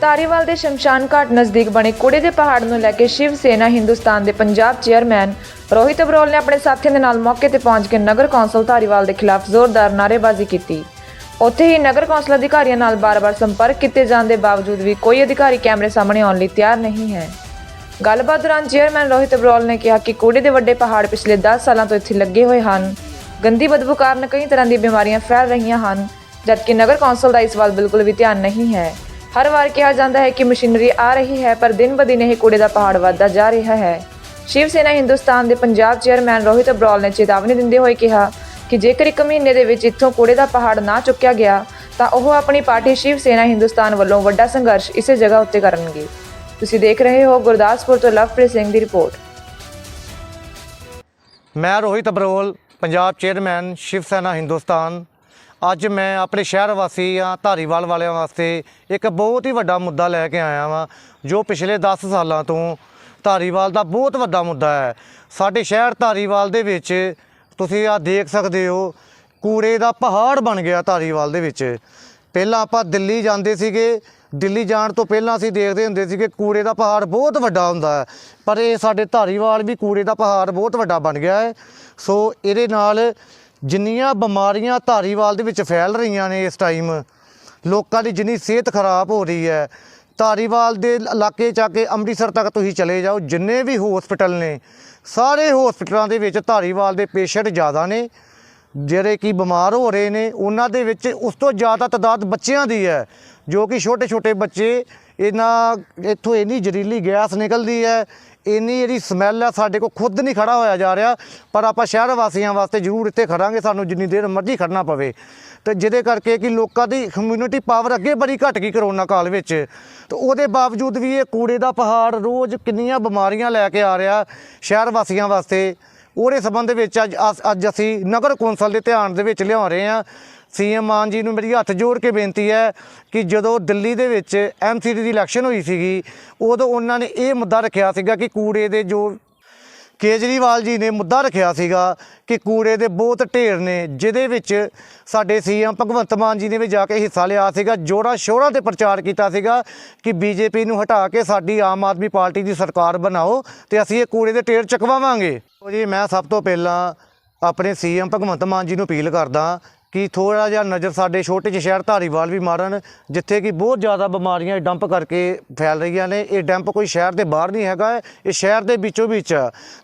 ਧਾਰੀਵਾਲ ਦੇ ਸ਼ਮਸ਼ਾਨ ਘਾਟ ਨਜ਼ਦੀਕ ਬਣੇ ਕੂੜੇ ਦੇ ਪਹਾੜ ਨੂੰ ਲੈ ਕੇ ਸ਼ਿਵ ਸੇਨਾ ਹਿੰਦੁਸਤਾਨ ਦੇ ਪੰਜਾਬ ਚੇਅਰਮੈਨ ਰੋਹਿਤ ਅਬਰੋਲ ਨੇ ਆਪਣੇ ਸਾਥੀਆਂ ਦੇ ਨਾਲ ਮੌਕੇ ਤੇ ਪਹੁੰਚ ਕੇ ਨਗਰ ਕੌਂਸਲ ਧਾਰੀਵਾਲ ਦੇ ਖਿਲਾਫ ਜ਼ੋਰਦਾਰ ਨਾਅਰੇਬਾਜ਼ੀ ਕੀਤੀ। ਉੱਥੇ ਹੀ ਨਗਰ ਕੌਂਸਲ ਅਧਿਕਾਰੀਆਂ ਨਾਲ ਬਾਰ-ਬਾਰ ਸੰਪਰਕ ਕੀਤੇ ਜਾਣ ਦੇ ਬਾਵਜੂਦ ਵੀ ਕੋਈ ਅਧਿਕਾਰੀ ਕੈਮਰੇ ਸਾਹਮਣੇ ਆਉਣ ਲਈ ਤਿਆਰ ਨਹੀਂ ਹੈ। ਗੱਲਬਾਤ ਦੌਰਾਨ ਚੇਅਰਮੈਨ ਰੋਹਿਤ ਅਬਰੋਲ ਨੇ ਕਿਹਾ ਕਿ ਕੂੜੇ ਦੇ ਵੱਡੇ ਪਹਾੜ ਪਿਛਲੇ 10 ਸਾਲਾਂ ਤੋਂ ਇੱਥੇ ਲੱਗੇ ਹੋਏ ਹਨ। ਗੰਦੀ ਬਦਬੂ ਕਾਰਨ ਕਈ ਤਰ੍ਹਾਂ ਦੀਆਂ ਬਿਮਾਰੀਆਂ ਫੈਲ ਰਹੀਆਂ ਹਨ, ਜਦਕਿ ਨਗਰ ਕੌਂਸਲ ਦਾ ਇਸ ਵੱਲ ਬਿਲਕੁਲ ਵੀ ਧਿਆਨ ਨਹੀਂ ਹੈ। ਹਰ ਵਾਰ ਕਿਹਾ ਜਾਂਦਾ ਹੈ ਕਿ ਮਸ਼ੀਨਰੀ ਆ ਰਹੀ ਹੈ, ਪਰ ਦਿਨ ਬਦਿਨ ਇਹ ਕੂੜੇ ਦਾ ਪਹਾੜ ਵੱਧਦਾ ਜਾ ਰਿਹਾ ਹੈ। ਸ਼ਿਵ ਸੇਨਾ ਹਿੰਦੁਸਤਾਨ ਦੇ ਪੰਜਾਬ ਚੇਅਰਮੈਨ ਰੋਹਿਤ ਅਬਰੋਲ ਨੇ ਚੇਤਾਵਨੀ ਦਿੰਦੇ ਹੋਏ ਕਿਹਾ ਕਿ ਜੇਕਰ ਇੱਕ ਮਹੀਨੇ ਦੇ ਵਿੱਚ ਇੱਥੋਂ ਕੂੜੇ ਦਾ ਪਹਾੜ ਨਾ ਚੁੱਕਿਆ ਗਿਆ, ਤਾਂ ਉਹ ਆਪਣੀ ਪਾਰਟੀ ਸ਼ਿਵ ਸੈਨਾ ਹਿੰਦੁਸਤਾਨ ਵੱਲੋਂ ਵੱਡਾ ਸੰਘਰਸ਼ ਇਸੇ ਜਗ੍ਹਾ ਉੱਤੇ ਕਰਨਗੇ। ਤੁਸੀਂ ਦੇਖ ਰਹੇ ਹੋ ਗੁਰਦਾਸਪੁਰ ਤੋਂ ਲਵਪ੍ਰੀਤ ਸਿੰਘ ਦੀ ਰਿਪੋਰਟ। ਮੈਂ ਰੋਹਿਤ ਅਬਰੋਲ, ਪੰਜਾਬ ਚੇਅਰਮੈਨ ਸ਼ਿਵ ਸੈਨਾ ਹਿੰਦੁਸਤਾਨ। ਅੱਜ ਮੈਂ ਆਪਣੇ ਸ਼ਹਿਰ ਵਾਸੀਆਂ ਧਾਰੀਵਾਲ ਵਾਲਿਆਂ ਵਾਸਤੇ ਇੱਕ ਬਹੁਤ ਹੀ ਵੱਡਾ ਮੁੱਦਾ ਲੈ ਕੇ ਆਇਆ ਵਾਂ, ਜੋ ਪਿਛਲੇ 10 ਸਾਲਾਂ ਤੋਂ ਧਾਰੀਵਾਲ ਦਾ ਬਹੁਤ ਵੱਡਾ ਮੁੱਦਾ ਹੈ। ਸਾਡੇ ਸ਼ਹਿਰ ਧਾਰੀਵਾਲ ਦੇ ਵਿੱਚ ਤੁਸੀਂ ਆ ਦੇਖ ਸਕਦੇ ਹੋ ਕੂੜੇ ਦਾ ਪਹਾੜ ਬਣ ਗਿਆ ਧਾਰੀਵਾਲ ਦੇ ਵਿੱਚ। ਪਹਿਲਾਂ ਆਪਾਂ ਦਿੱਲੀ ਜਾਂਦੇ ਸੀਗੇ, ਦਿੱਲੀ ਜਾਣ ਤੋਂ ਪਹਿਲਾਂ ਅਸੀਂ ਦੇਖਦੇ ਹੁੰਦੇ ਸੀਗੇ ਕੂੜੇ ਦਾ ਪਹਾੜ ਬਹੁਤ ਵੱਡਾ ਹੁੰਦਾ ਹੈ, ਪਰ ਇਹ ਸਾਡੇ ਧਾਰੀਵਾਲ ਵੀ ਕੂੜੇ ਦਾ ਪਹਾੜ ਬਹੁਤ ਵੱਡਾ ਬਣ ਗਿਆ ਹੈ। ਸੋ ਇਹਦੇ ਨਾਲ ਜਿੰਨੀਆਂ ਬਿਮਾਰੀਆਂ ਧਾਰੀਵਾਲ ਦੇ ਵਿੱਚ ਫੈਲ ਰਹੀਆਂ ਨੇ ਇਸ ਟਾਈਮ ਲੋਕਾਂ ਦੀ ਜਿੰਨੀ ਸਿਹਤ ਖਰਾਬ ਹੋ ਰਹੀ ਹੈ, ਧਾਰੀਵਾਲ ਦੇ ਇਲਾਕੇ ਚ ਆ ਕੇ ਅੰਮ੍ਰਿਤਸਰ ਤੱਕ ਤੁਸੀਂ ਚਲੇ ਜਾਓ, ਜਿੰਨੇ ਵੀ ਹਸਪੀਟਲ ਨੇ, ਸਾਰੇ ਹਸਪੀਟਲਾਂ ਦੇ ਵਿੱਚ ਧਾਰੀਵਾਲ ਦੇ ਪੇਸ਼ੈਂਟ ਜ਼ਿਆਦਾ ਨੇ, ਜਿਹੜੇ ਕਿ ਬਿਮਾਰ ਹੋ ਰਹੇ ਨੇ, ਉਹਨਾਂ ਦੇ ਵਿੱਚ ਉਸ ਤੋਂ ਜ਼ਿਆਦਾ ਤਾਦਾਦ ਬੱਚਿਆਂ ਦੀ ਹੈ, ਜੋ ਕਿ ਛੋਟੇ ਛੋਟੇ ਬੱਚੇ ਇਹਨਾਂ ਇੱਥੋਂ ਇੰਨੀ ਜ਼ਹਿਰੀਲੀ ਗੈਸ ਨਿਕਲਦੀ ਹੈ, ਇੰਨੀ ਜਿਹੜੀ ਸਮੈਲ ਹੈ ਸਾਡੇ ਕੋਲ ਖੁਦ ਨਹੀਂ ਖੜਾ ਹੋਇਆ ਜਾ ਰਿਹਾ, ਪਰ ਆਪਾਂ ਸ਼ਹਿਰ ਵਾਸੀਆਂ ਵਾਸਤੇ ਜ਼ਰੂਰ ਇੱਥੇ ਖੜਾਂਗੇ, ਸਾਨੂੰ ਜਿੰਨੀ ਦੇਰ ਮਰਜ਼ੀ ਖੜਨਾ ਪਵੇ। ਤੇ ਜਿਹਦੇ ਕਰਕੇ ਕਿ ਲੋਕਾਂ ਦੀ ਕਮਿਊਨਿਟੀ ਪਾਵਰ ਅੱਗੇ ਬੜੀ ਘਟ ਗਈ ਕਰੋਨਾ ਕਾਲ ਵਿੱਚ। ਤੇ ਉਹਦੇ ਬਾਵਜੂਦ ਵੀ ਇਹ ਕੂੜੇ ਦਾ ਪਹਾੜ ਰੋਜ਼ ਕਿੰਨੀਆਂ ਬਿਮਾਰੀਆਂ ਲੈ ਕੇ ਆ ਰਿਹਾ ਸ਼ਹਿਰ ਵਾਸੀਆਂ ਵਾਸਤੇ। ਉਹਦੇ ਸੰਬੰਧ ਵਿੱਚ ਅੱਜ ਅਸ- ਅੱਜ ਅਸੀਂ ਨਗਰ ਕੌਂਸਲ ਦੇ ਧਿਆਨ ਦੇ ਵਿੱਚ ਲਿਆ ਰਹੇ ਹਾਂ। ਸੀਐਮ ਮਾਨ ਜੀ ਨੂੰ ਮੇਰੀ ਹੱਥ ਜੋੜ ਕੇ ਬੇਨਤੀ ਹੈ ਕਿ ਜਦੋਂ ਦਿੱਲੀ ਦੇ ਵਿੱਚ ਐਮਸੀਡੀ ਦੀ ਇਲੈਕਸ਼ਨ ਹੋਈ ਸੀਗੀ, ਉਦੋਂ ਉਹਨਾਂ ਨੇ ਇਹ ਮੁੱਦਾ ਰੱਖਿਆ ਸੀਗਾ ਕਿ ਕੂੜੇ ਦੇ ਜੋ ਕੇਜਰੀਵਾਲ ਜੀ ਨੇ ਮੁੱਦਾ ਰੱਖਿਆ ਸੀਗਾ ਕਿ ਕੂੜੇ ਦੇ ਬਹੁਤ ਢੇਰ ਨੇ, ਜਿਹਦੇ ਵਿੱਚ ਸਾਡੇ ਸੀਐਮ ਭਗਵੰਤ ਮਾਨ ਜੀ ਨੇ ਵੀ ਜਾ ਕੇ ਹਿੱਸਾ ਲਿਆ ਸੀਗਾ ਜੋੜਾ ਸ਼ੋਰਾਂ ਤੇ ਪ੍ਰਚਾਰ ਕੀਤਾ ਸੀਗਾ ਕਿ ਬੀਜੇਪੀ ਨੂੰ ਹਟਾ ਕੇ ਸਾਡੀ ਆਮ ਆਦਮੀ ਪਾਰਟੀ ਦੀ ਸਰਕਾਰ ਬਣਾਓ ਤੇ ਅਸੀਂ ਇਹ ਕੂੜੇ ਦੇ ਢੇਰ ਚਕਵਾਵਾਂਗੇ। ਜੀ, ਮੈਂ ਸਭ ਤੋਂ ਪਹਿਲਾਂ ਆਪਣੇ ਸੀਐਮ ਭਗਵੰਤ ਮਾਨ ਜੀ ਨੂੰ ਅਪੀਲ ਕਰਦਾ ਕਿ ਥੋੜਾ ਜਿਹਾ ਨਜ਼ਰ ਸਾਡੇ ਛੋਟੇ ਜਿਹੇ ਸ਼ਹਿਰ ਧਾਰੀਵਾਲ ਵੀ ਮਾਰਨ, ਜਿੱਥੇ ਕਿ ਬਹੁਤ ਜ਼ਿਆਦਾ ਬਿਮਾਰੀਆਂ ਡੰਪ ਕਰਕੇ ਫੈਲ ਰਹੀਆਂ ਨੇ। ਇਹ ਡੰਪ ਕੋਈ ਸ਼ਹਿਰ ਦੇ ਬਾਹਰ ਨਹੀਂ ਹੈਗਾ, ਇਹ ਸ਼ਹਿਰ ਦੇ ਵਿੱਚੋਂ ਵਿੱਚ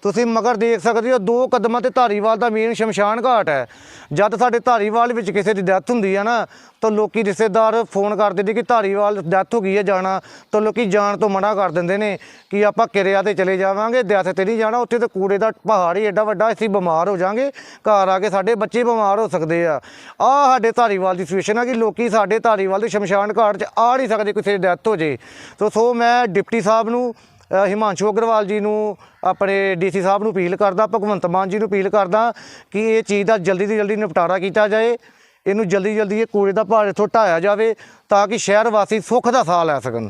ਤੁਸੀਂ ਮਗਰ ਦੇਖ ਸਕਦੇ ਹੋ, ਦੋ ਕਦਮਾਂ ਤੇ ਧਾਰੀਵਾਲ ਦਾ ਮੇਨ ਸ਼ਮਸ਼ਾਨ ਘਾਟ ਹੈ। ਜਦ ਸਾਡੇ ਧਾਰੀਵਾਲ ਵਿੱਚ ਕਿਸੇ ਦੀ ਡੈਥ ਹੁੰਦੀ ਹੈ ਨਾ, ਤਾਂ ਲੋਕੀ ਰਿਸ਼ਤੇਦਾਰ ਫੋਨ ਕਰ ਦਿੰਦੇ ਕਿ ਧਾਰੀਵਾਲ ਡੈਥ ਹੋ ਗਈ ਹੈ ਜਾਣਾ, ਤਾਂ ਲੋਕੀ ਜਾਣ ਤੋਂ ਮਨਾ ਕਰ ਦਿੰਦੇ ਨੇ ਕਿ ਆਪਾਂ ਕਿਰਿਆ ਤੇ ਚਲੇ ਜਾਵਾਂਗੇ, ਡੈਥ ਤੇ ਨਹੀਂ ਜਾਣਾ। ਉੱਥੇ ਤਾਂ ਕੂੜੇ ਦਾ ਪਹਾੜ ਹੀ ਐਡਾ ਵੱਡਾ, ਅਸੀਂ ਬਿਮਾਰ ਹੋ ਜਾਾਂਗੇ। ਘਰ ਆ ਕੇ ਸਾਡੇ ਬੱਚੇ ਬਿਮਾਰ ਹੋ ਸਕਦੇ ਆ। ਆ ਸਾਡੇ ਧਾਰੀਵਾਲ ਦੀ ਸਿਚੁਏਸ਼ਨ ਆ ਕਿ ਲੋਕੀ ਸਾਡੇ ਧਾਰੀਵਾਲ ਦੇ ਸ਼ਮਸ਼ਾਨ ਘਾਟ 'ਚ ਆ ਨਹੀਂ ਸਕਦੇ ਕਿਸੇ ਦੀ ਡੈਥ ਹੋ ਜੇ। ਤੋ ਸੋ ਮੈਂ ਡਿਪਟੀ ਸਾਹਿਬ ਨੂੰ ਹਿਮਾਂਸ਼ੂ ਅਗਰਵਾਲ ਜੀ ਨੂੰ ਆਪਣੇ ਡੀਸੀ ਸਾਹਿਬ ਨੂੰ ਅਪੀਲ ਕਰਦਾ ਭਗਵੰਤ ਮਾਨ ਜੀ ਨੂੰ ਅਪੀਲ ਕਰਦਾ ਕਿ ਇਹ ਚੀਜ਼ ਦਾ ਜਲਦੀ ਤੋਂ ਜਲਦੀ ਨਿਪਟਾਰਾ ਕੀਤਾ ਜਾਏ। ਇਹਨੂੰ ਜਲਦੀ ਜਲਦੀ ਇਹ ਕੂੜੇ ਦਾ ਭਾਰ ਇੱਥੋਂ ਢਾਇਆ ਜਾਵੇ ਤਾਂ ਕਿ ਸ਼ਹਿਰ ਵਾਸੀ ਸੁੱਖ ਦਾ ਸਾਹ ਲੈ ਸਕਣ।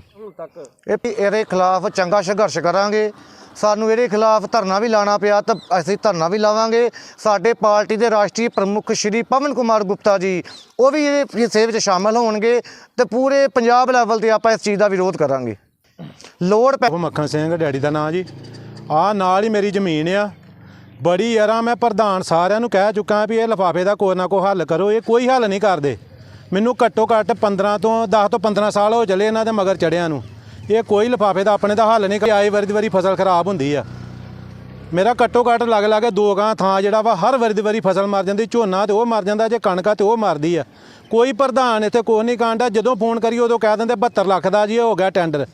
ਇਹ ਵੀ ਇਹਦੇ ਖਿਲਾਫ ਚੰਗਾ ਸੰਘਰਸ਼ ਕਰਾਂਗੇ। ਸਾਨੂੰ ਇਹਦੇ ਖਿਲਾਫ ਧਰਨਾ ਵੀ ਲਾਣਾ ਪਿਆ ਤਾਂ ਅਸੀਂ ਧਰਨਾ ਵੀ ਲਾਵਾਂਗੇ। ਸਾਡੇ ਪਾਰਟੀ ਦੇ ਰਾਸ਼ਟਰੀ ਪ੍ਰਮੁੱਖ ਸ਼੍ਰੀ ਪਵਨ ਕੁਮਾਰ ਗੁਪਤਾ ਜੀ, ਉਹ ਵੀ ਇਹਦੇ ਹਿੱਸੇ ਵਿੱਚ ਸ਼ਾਮਲ ਹੋਣਗੇ ਤੇ ਪੂਰੇ ਪੰਜਾਬ ਲੈਵਲ ਤੇ ਆਪਾਂ ਇਸ ਚੀਜ਼ ਦਾ ਵਿਰੋਧ ਕਰਾਂਗੇ। ਲੋੜ ਪੈ ਮੱਖਣ ਸਿੰਘ ਡੈਡੀ ਦਾ ਨਾਂ ਜੀ। ਆ ਨਾਲ ਹੀ ਮੇਰੀ ਜ਼ਮੀਨ ਆ। ਬੜੀ ਯਾਰਾਂ ਮੈਂ ਪ੍ਰਧਾਨ ਸਾਰਿਆਂ ਨੂੰ ਕਹਿ ਚੁੱਕਾ ਵੀ ਇਹ ਲਫਾਫੇ ਦਾ ਕੋਈ ਨਾ ਕੋਈ ਹੱਲ ਕਰੋ, ਇਹ ਕੋਈ ਹੱਲ ਨਹੀਂ ਕਰਦੇ। ਮੈਨੂੰ ਘੱਟੋ ਘੱਟ 15 ਤੋਂ 10 ਤੋਂ 15 ਸਾਲ ਹੋ ਚਲੇ ਇਹਨਾਂ ਦੇ ਮਗਰ ਚੜਿਆਂ ਨੂੰ। ਇਹ ਕੋਈ ਲਫਾਫੇ ਦਾ ਆਪਣੇ ਦਾ ਹੱਲ ਨਹੀਂ ਕਰ ਆਏ ਵਾਰੀ ਦੀ ਵਾਰੀ ਫਸਲ ਖਰਾਬ ਹੁੰਦੀ ਆ। ਮੇਰਾ ਘੱਟੋ ਘੱਟ ਲੱਗ ਲੱਗ ਦੋ ਗਾਂ ਥਾਂ ਜਿਹੜਾ ਵਾ ਹਰ ਵਾਰੀ ਦੀ ਵਾਰੀ ਫਸਲ ਮਰ ਜਾਂਦੀ, ਝੋਨਾ ਤੇ ਉਹ ਮਰ ਜਾਂਦਾ, ਜੇ ਕਣਕਾਂ ਤੇ ਉਹ ਮਰਦੀ ਆ। ਕੋਈ ਪ੍ਰਧਾਨ ਇੱਥੇ ਕੋਈ ਨਹੀਂ ਕਾਂਡਾ ਜਦੋਂ ਫੋਨ ਕਰੀ ਉਦੋਂ ਕਹਿ ਦਿੰਦੇ 72 ਲੱਖ ਦਾ ਜੀ, ਇਹ ਹੋ ਗਿਆ ਟੈਂਡਰ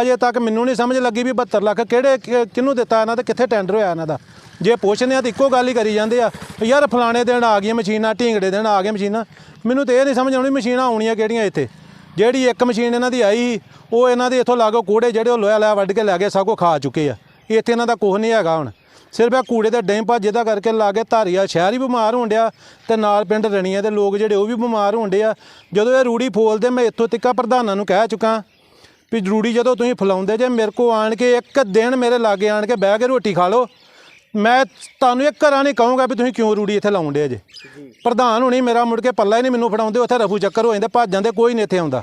ਅਜੇ ਤੱਕ ਮੈਨੂੰ ਨਹੀਂ ਸਮਝ ਲੱਗੀ ਵੀ 72 ਲੱਖ ਕਿਹੜੇ ਕਿਹਨੂੰ ਦਿੱਤਾ ਇਹਨਾਂ ਤੇ, ਕਿੱਥੇ ਟੈਂਡਰ ਹੋਇਆ ਇਹਨਾਂ ਦਾ। ਜੇ ਪੁੱਛਦੇ ਆ ਤਾਂ ਇੱਕੋ ਗੱਲ ਹੀ ਕਰੀ ਜਾਂਦੇ ਆ, ਯਾਰ ਫਲਾਣੇ ਦਿਨ ਆ ਗਈਆਂ ਮਸ਼ੀਨਾਂ, ਢੀਂਗੜੇ ਦਿਨ ਆ ਗਈਆਂ ਮਸ਼ੀਨਾਂ। ਮੈਨੂੰ ਤੇ ਇਹ ਨਹੀਂ ਸਮਝ ਆਉਣੀ ਮਸ਼ੀਨਾਂ ਆਉਣੀਆਂ ਕਿਹੜੀਆਂ ਇੱਥੇ। ਜਿਹੜੀ ਇੱਕ ਮਸ਼ੀਨ ਇਹਨਾਂ ਦੀ ਆਈ ਉਹ ਇਹਨਾਂ ਦੇ ਇੱਥੋਂ ਲਾਗੋ ਕੂੜੇ ਜਿਹੜੇ ਉਹ ਲੋਹਾ ਲਿਆ ਵੱਢ ਕੇ ਲੈ ਗਏ, ਸਭ ਕੋ ਖਾ ਚੁੱਕੇ ਆ। ਇੱਥੇ ਇਹਨਾਂ ਦਾ ਕੁਝ ਨਹੀਂ ਹੈਗਾ ਹੁਣ। ਸਿਰਫ ਇਹ ਕੂੜੇ ਦੇ ਡੈਂਪਾ ਜਿਹਦਾ ਕਰਕੇ ਲਾਗੇ ਧਾਰੀਆ ਸ਼ਹਿਰ ਹੀ ਬਿਮਾਰ ਹੋਣ ਡਿਆ ਤੇ ਨਾਲ ਪਿੰਡ ਰਣੀਆਂ ਦੇ ਲੋਕ ਜਿਹੜੇ ਉਹ ਵੀ ਬਿਮਾਰ ਹੋਣ ਡਿਆ ਜਦੋਂ ਇਹ ਰੂੜੀ ਫੋਲਦੇ ਮੈਂ ਇੱਥੋਂ ਤਿੱਕਾ ਪ੍ਰਧਾਨਾਂ ਨੂੰ ਕਹਿ ਚੁੱਕਾ ਵੀ ਰੂੜੀ ਜਦੋਂ ਤੁਸੀਂ ਫਲਾਉਂਦੇ ਜੇ ਮੇਰੇ ਕੋ ਆਣ ਕੇ ਇੱਕ ਦਿਨ ਮੇਰੇ ਲਾਗੇ ਆਣ ਕੇ ਬਹਿ ਕੇ ਰੋਟੀ ਖਾ ਲਓ ਮੈਂ ਤੁਹਾਨੂੰ ਇੱਕ ਘਰਾਂ ਨਹੀਂ ਕਹੂੰਗਾ ਵੀ ਤੁਸੀਂ ਕਿਉਂ ਰੂੜੀ ਇੱਥੇ ਲਾਉਂਦੇ ਜੇ। ਪ੍ਰਧਾਨ ਹੁਣੀ ਮੇਰਾ ਮੁੜ ਕੇ ਪੱਲਾ ਹੀ ਨਹੀਂ ਮੈਨੂੰ ਫੜਾਉਂਦੇ ਉੱਥੇ ਰਫੂ ਚੱਕਰ ਹੋ ਜਾਂਦੇ ਭੱਜ ਜਾਂਦੇ ਕੋਈ ਨਹੀਂ ਇੱਥੇ ਆਉਂਦਾ।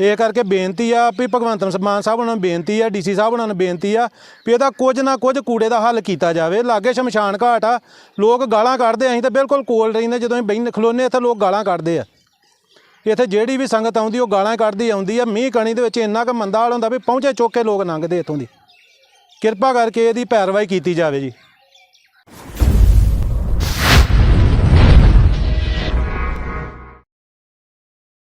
ਇਹ ਕਰਕੇ ਬੇਨਤੀ ਆ ਵੀ ਭਗਵੰਤ ਮਾਨ ਸਾਹਿਬ ਉਹਨਾਂ ਨੂੰ ਬੇਨਤੀ ਆ ਡੀਸੀ ਸਾਹਿਬ ਉਹਨਾਂ ਨੂੰ ਬੇਨਤੀ ਆ ਵੀ ਇਹਦਾ ਕੁਝ ਨਾ ਕੁਝ ਕੂੜੇ ਦਾ ਹੱਲ ਕੀਤਾ ਜਾਵੇ। ਲਾਗੇ ਸ਼ਮਸ਼ਾਨ ਘਾਟ ਆ ਲੋਕ ਗਾਲਾਂ ਕੱਢਦੇ ਆ, ਅਸੀਂ ਤਾਂ ਬਿਲਕੁਲ ਕੋਲ ਰਹਿੰਦੇ ਜਦੋਂ ਅਸੀਂ ਬੈਠ ਖਲੋਨੇ ਇੱਥੇ ਲੋਕ ਗਾਲਾਂ ਕੱਢਦੇ ਆ। ਇੱਥੇ ਜਿਹੜੀ ਵੀ ਸੰਗਤ ਆਉਂਦੀ ਉਹ ਗਾਲਾਂ ਕੱਢਦੀ ਆਉਂਦੀ ਆ। ਮੀਂਹ ਕਣੀ ਦੇ ਵਿੱਚ ਇੰਨਾ ਕੁ ਮੰਦਾ ਹਾਲ ਹੁੰਦਾ ਵੀ ਪਹੁੰਚੇ ਚੁੱਕ ਕੇ ਲੋਕ ਲੰਘਦੇ ਇੱਥੋਂ ਦੀ। ਕਿਰਪਾ ਕਰਕੇ ਇਹਦੀ ਪੈਰਵਾਈ ਕੀਤੀ ਜਾਵੇ ਜੀ।